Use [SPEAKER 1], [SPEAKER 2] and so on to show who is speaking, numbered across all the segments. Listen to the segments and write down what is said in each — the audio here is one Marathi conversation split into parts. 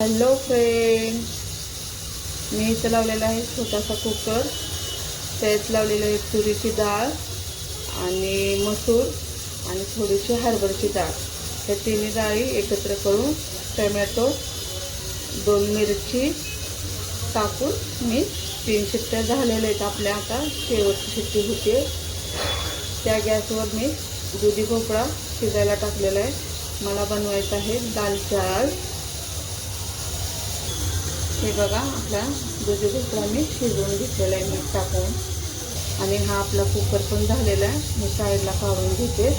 [SPEAKER 1] हॅलो फ्रेंड मी इथं लावलेला आहे छोटासा कुकर. त्यात लावलेलं आहे तुरीची डाळ आणि मसूर आणि थोडीशी हरभऱ्याची डाळ. या तिन्ही डाळी एकत्र करून टमॅटो दोन मिरची टाकून मी तीन शिट्ट्या झालेल्या आहेत आपल्या आता. शेवटची शिट्टी होते. त्या गॅसवर मी दुधी भोपळा शिजायला टाकलेला आहे. मला बनवायचं आहे दाल चाळ हे बघा आपला दुधी भोपळा मी शिजवून घेतलेला आहे मीठ टाकून. आणि हा आपला कुकर पण झालेला आहे. मी साईडला काढून घेते.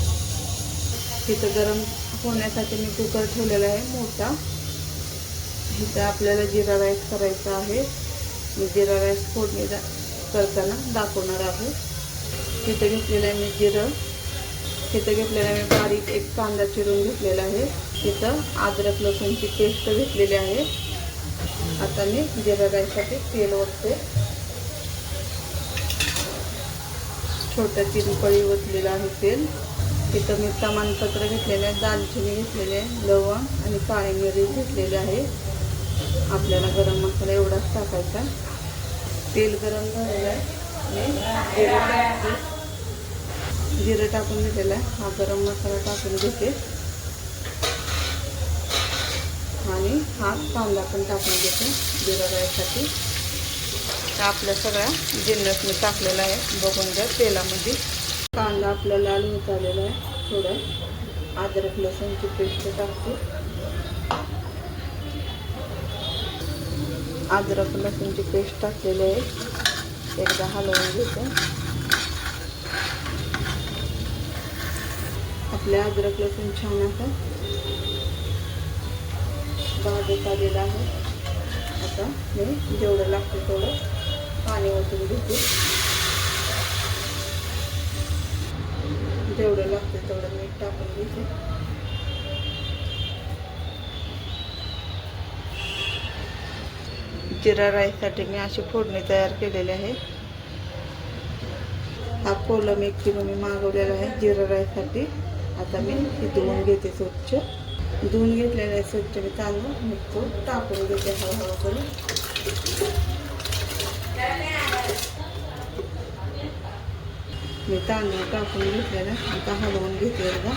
[SPEAKER 1] तिथं गरम होण्यासाठी मी कुकर ठेवलेला आहे मोठा. इथं आपल्याला जिरा राईस करायचा आहे. मी जिरा राईस फोडणी दा करताना दाखवणार आहे. तिथं घेतलेलं आहे मी जिरं. तिथं घेतलेलं आहे मी बारीक एक कांदा चिरून घेतलेला आहे. तिथं अद्रक लसूणची पेस्ट घेतलेली आहे. आता मी जिरा राईससाठी तेल ओतते. छोटं चिरपळी ओतलेलं आहे तेल. तिथं मी प्रमाणपत्र घेतलेलं आहे दालचिनी घेतलेली आहे लवंग आणि काळी मिरी घेतलेली आहे. आपल्याला गरम मसाला एवढाच टाकायचा. तेल गरम झालेलं आहे. मी जिरं टाकते जिरं टाकून घेतलेलं आहे. हा गरम मसाला टाकून घेते. आणि हा कांदा पण टाकून घेतो जिरा तर आपल्या सगळ्या जिन्नस मी टाकलेला आहे. बघून घ्या तेलामध्ये. कांदा आपला लाल होत आलेला आहे थोडं. अद्रक लसूणची पेस्ट टाकते. अद्रक लसूणची पेस्ट टाकलेली आहे. एकदा हलवून घेते. आपल्या अद्रक लसूण छान असं भाजत आलेला आहे. आता मी जेवढं लागतं तेवढं पाणी ओतून घेते जेवढं लागतं तेवढं मीठ टाकून घेते. जिरा राईससाठी मी अशी फोडणी तयार केलेली आहे. हा कोलम एक किलो मी मागवलेला आहे जिरा राईससाठी आता मी हे धुवून घेते स्वच्छ. धुवून घेतलेले आहे स्वच्छ मी तांदूळ मी तो टाकून घेते हळूहळू करून. मी तांदूळ टाकून घेतलेला आता हलवून घेते एकदा.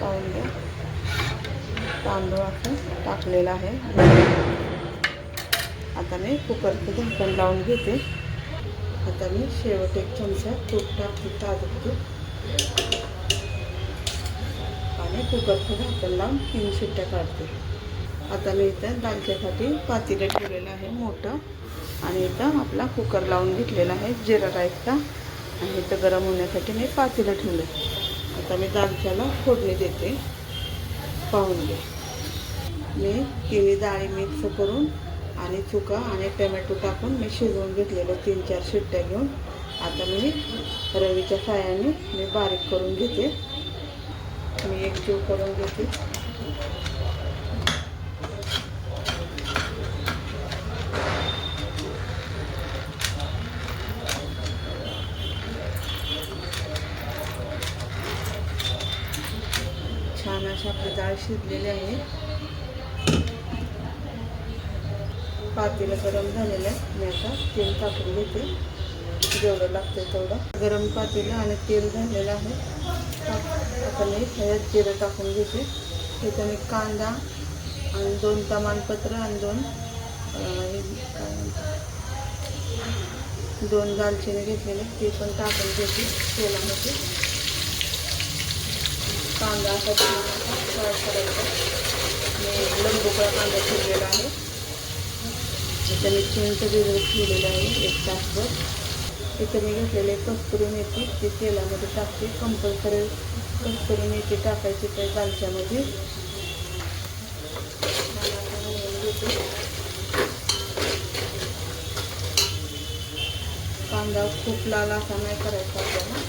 [SPEAKER 1] पाहून घ्या. तांदूळ आपण टाकलेला आहे. आता मी कुकरचं झाकण लावून घेते. आता मी शेवट एक चमचा तूप टाकते ताजं तूप आणि कुकरचं झाकण लावून तीन शिट्ट्या काढते. आता मी इथं दालच्यासाठी पातेलं ठेवलेलं आहे मोठं. आणि इथं आपला कुकर लावून घेतलेला आहे जिरा राईसचा. आणि इथं गरम होण्यासाठी मी पातेलं ठेवलं आता मी दालच्याला फोडणी देते. पाहून घे. मी तिन्ही डाळी मिक्स करून आणि चुका आणि टमॅटो टाकून मी शिजवून घेतलेलं तीन चार शिट्ट्या घेऊन आता मी रवीच्या साह्याने मी बारीक करून घेते. मी एक जीव करून घेते. छान अशी आपली डाळ शिजलेली आहे. पातेलं गरम झालेलं आहे. मी आता तेल टाकून घेते. जेवढं लागतं तेवढं. गरम पातेलं आणि तेल झालेलं आहे. आता मी ह्याच्यात जिरं टाकून घेते. तिथं मी कांदा आणि दोन तमालपत्र आणि दोन दोन दालचिनी घेतलेले ते पण टाकून घेते तेलामध्ये. कांदा असा छान फ्राय करायचा. मी कांदा ठेवलेला आहे. इथं मी चिंच भिजवत ठेवलेलं आहे एक तासभर. इथं मी घेतलेले कस्तुरी मेथी ते तेलामध्ये टाकते. कंपल्सरी कस्तुरी मेथी टाकायची त्या दालच्यामध्ये कांदा खूप लाल असा नाही करायचा आपल्याला.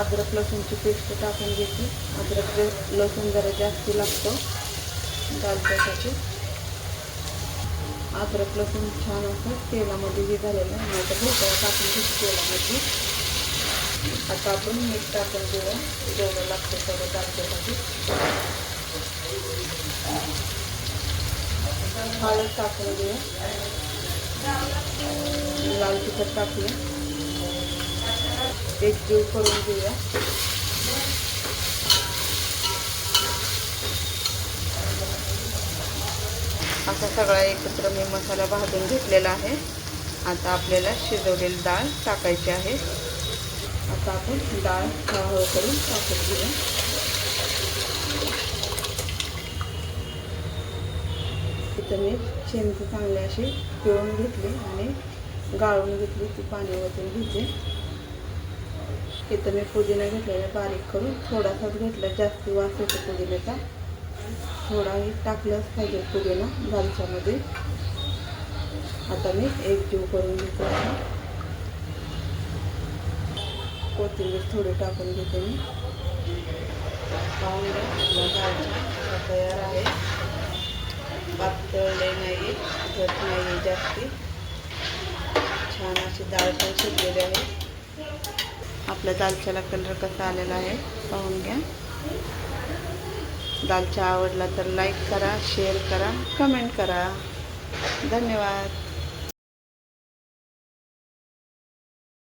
[SPEAKER 1] अद्रक लसूणची पेस्ट टाकून घेते अद्रक लसूण जरा जास्त लागतो दालच्यासाठी अद्रक लसूण छान असं तेलामध्ये हे झालेलं आहे. नाही तर भोपळा टाकून घेते तेलामध्ये. आता आपण मीठ टाकून घेऊया जेवढं लागतं तेवढं दालच्यासाठी हळद टाकून घेऊया लाल तिखट टाकूया. एक जीव करून घेऊया. असा सगळा एकत्र मी मसाला भाजून घेतलेला आहे. आता आपल्याला शिजवलेली डाळ टाकायची आहे. आता आपण डाळ हळूहळू करून टाकून घेऊया. तिथं मी शेंग चांगले अशी पिळून घेतली आणि गाळून घेतली ती पाणी ओतून घेते इथं मी पुदिना घेतलेला बारीक करून थोडासाच घेतला जास्त वास येतो पुदिन्याचा. थोडाही टाकलाच पाहिजे पुदिना दालच्यामध्ये आता मी एक जीव करून घेतो. कोथिंबीर थोडी टाकून घेते मी. पाहून घ्या तयार आहे. पातळ नाही घट नाही जास्ती. छान अशी डाळ पण शिजलेली आहे. आपल्या दालच्याला कलर कसा आलेला आहे पाहून घ्या. दालचा आवडला तर लाईक करा शेअर करा कमेंट करा. धन्यवाद.